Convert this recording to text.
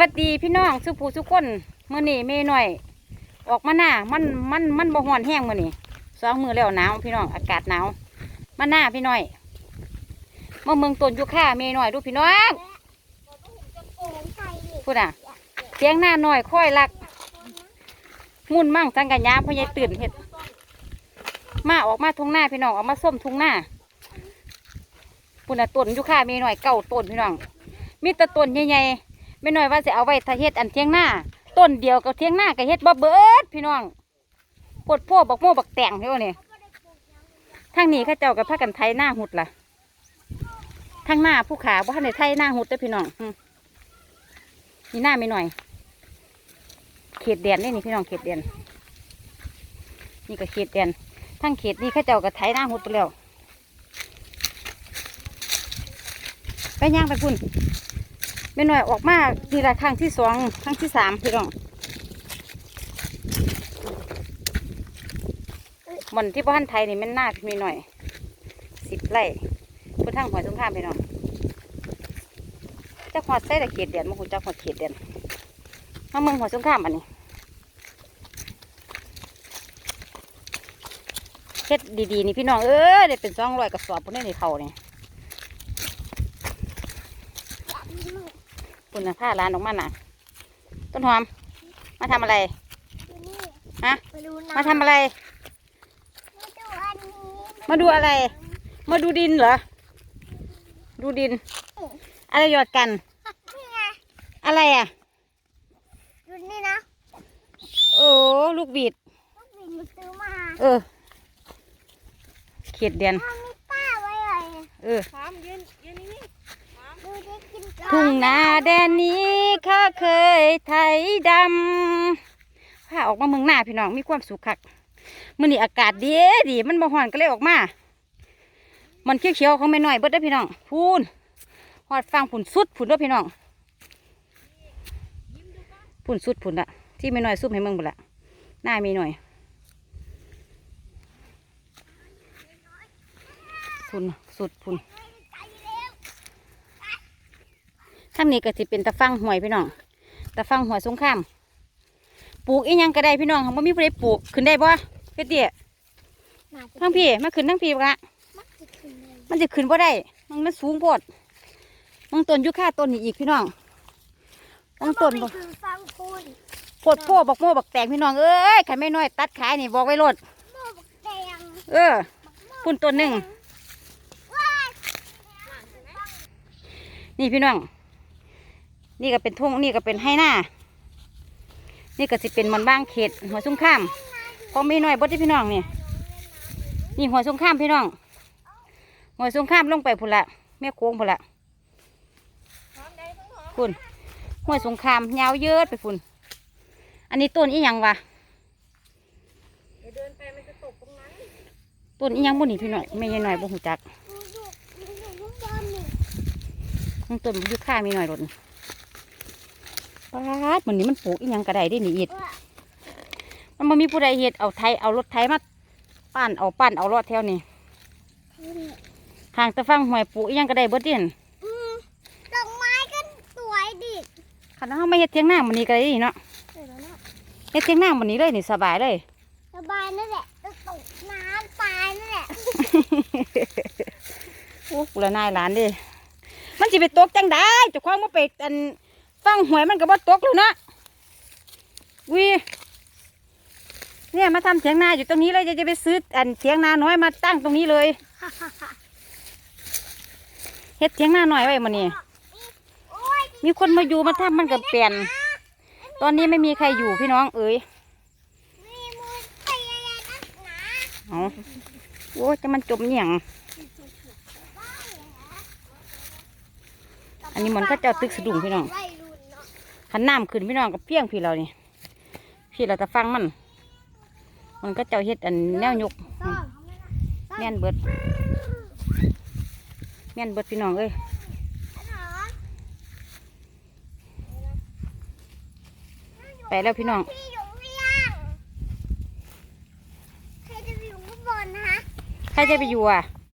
วัสดีพี่น้องสุภูสุคนเมื่อนี้เมหน่อย ออกมาหน้ามันมันมันบ่ฮ้อนแห้งมื่อนี้สองมือแล้วหนาวพี่น้องอากาศหนาวมาหน้าพี่น้อยมาเมืองตนยุค่าเมหน่อยดูพี่น้องพูดอะเสียงหน้าหน่อยค่อยรักมุ่นมั่งสังกัญญาพ่อใหญ่ตื่นเห็ดมาออกมาทุ่งหน้าพี่น้องออกมาส้มทุ่งหน้าปุ่นอะต้นยุค่าเมหน่อยเก่าต้นพี่น้องมีแต่ต้นใหญ่ๆ ไม่น้อยว่าจะเอาไว้ทาเฮ็ดอันเทียงหน้า ต้นเดียวกับเทียงหน้ากับเฮ็ดบ่เบิดพี่น้องปวดพ่อบักโม่บักแต่งเท่านี่ทางนี้ข้าเจ้ากับพากันไทยหน้าหุดล่ะทางหน้าผู้ขาว่าในได้ไทยหน้าหุดเด้อพี่น้องนี่หน้าไม่หน่อย เขตแดนนี่นี่พี่น้องเขตแดนนี่ก็เขตแดนทั้งเขตนี่ข้าเจ้ากับไทยหน้าหุดไปแล้วไปย่างไปพุ่น ไม่น้อยออกมากทีละครั้งที่สองครั้งที่สามพี่น้องหมอนที่บ้านไทยนี่แม่นหน้าพี่มีหน่อยสิบไร่พุททั้งหอยสงครามพี่น้องเจะหอดใส่ต่เขตเดียนมาหูเจ้าหอดเขตเดียนมาเมืองหอยสงครามอันนี้เฮ็ดดีๆนี่พี่น้องเออได้เป็นสองร้อยกระสอบพวกนี้ในเขาเนี่ย คุณนะผ้าร้านออกมาหน่ะต้นหอม มาทำอะไรฮะมาดูนะมาทำอะไรมาดูอันนี้มาดูอะไร มาดูดินเหรอ ดูดิน อะไรหยอดกันนี่ไงอะไรอะดูนี่นะ โอ้ลูกบิดลูกบินมันซื้อมา เออ เขียดเดียนถ้ามีป้าไว้เลยเออ พร้อมยืนยืนนี่ดูได้กิน ทุ่งนาแดนนี้ข้าเคยไถดำผ้าออกมาเมืองหน้าพี่น้องมีความสุขคักมื่อนี้อากาศดีดีมันบ่ฮ้อนก็เลยออกมา มันเขียวๆของแม่น้อยเบิดเด้อพี่น้องพูนหอดฟังผุนสุดผุนเด้อพี่น้องผุนสุดผุนละที่แม่น้อยซุ่มให้เมืองบุละหน้ามีหน่อยผุนสุดผุน ทางนี้ก็สิเป็นตะฟังหวยพี่น้องตะฟังหวยสงครามปลูกอีหยังก็ได้พี่น้องเขาบ่มีผู้ใดปลูกขึ้นได้บ่เฮ็ดเดี่ยทั้งพี่มาขึ้นทั้งพี่บ่ละมักจะขึ้นเลยมันจะขึ้นบ่ได้ มันมันสูงโพดบางต้นอยู่ค่าต้นนี้อีกพี่น้องบางต้นบ่บ่คือฟังคุณโพดโพบักโม่บักแตงพี่น้องเอ้ยขันไม่น้อยตัดขายนี่บอกไว้โลดโม่บักแดงเออพุ่นต้นหนึ่งว้ายนี่พี่น้อง นี่ก็เป็นทุ่งนี่ก็เป็นให้หน้า นี่ก็สิเป็นมันบ้างเขตหัวสงข้ามพอมีหน่อยบดที่พี่น้องนี่นี่หัวสงข้ามพี่น้อง หัวสงข้ามลงไปพุ่นละแม่โค้งพุ่นละพุ่นหัวสงครามยาวเยิดไปพุ่นอันนี้ต้นอีหยังวะต้นอีหยังบุนี่พี่น้อยไม่ใช่หน่อยบ่หูจักดูดูดูดูข้างบนนี่ทั้งต้นมันอยุค่ามีหน่อยหล่น ปาดมันนี้มันปลูกอีหยังกระไดได้หนีอีดว่ามันบ่มีผู้ใดเฮ็ดเอาไทยเอารถไทยมาปั้นเอาปั้นเอารอดแถวนี้คือนี่ทางตะฟังหวยปลูกอีหยังกระไดเบิดเด่นอืมดอกไม้ก็สวยดิคันเฮาไม่เฮ็ดเทียงหน้ามันนี้ก็ได้นี่เนาะเดี๋ยวนะเฮ็ดเทียงหน้ามันนี้เลยนี่สบายเลย สบายนั่นแหละจะตกน้ำตายนั่นแหละโอ้กุละนายหลานเดิมันสิไปตกจังได้เจ้าของมาไปอัน ฟังหวยมันก็บ่ตกแล้วนะวิเนี่ยมาทำเถียงนาอยู่ตรงนี้เลยจะจะไปซื้ออันเถียงนาน้อยมาตั้งตรงนี้เลยเฮ็ดเถียงนาหน่อยไว้มันนี่ยมีคนมาอยู่มาทำมันก็เปลี่ยน ตอนนี้ไม่มีใครอยู่พี่น้องเอ๋ยมีมือตีอะไรนักหนาเอาโอ้จะมันจมเหี่ยงอันนี้มันก็เจ้าตึกสะดุ้งพี่น้อง ขันน้ำขึ้นพี่น้องกับเพียงพี่เรานี่พี่เราจะฟังมัน มันก็เจ้าเฮ็ดอันแนวยกต้องแม่นเบิดแม่นเบิดพี่น้องเอ้ยไปแล้วพี่น้องพี่อยู่ข้างล่างใครจะไปอยู่ข้างบนนะฮะใครจะไปอยู่อะพ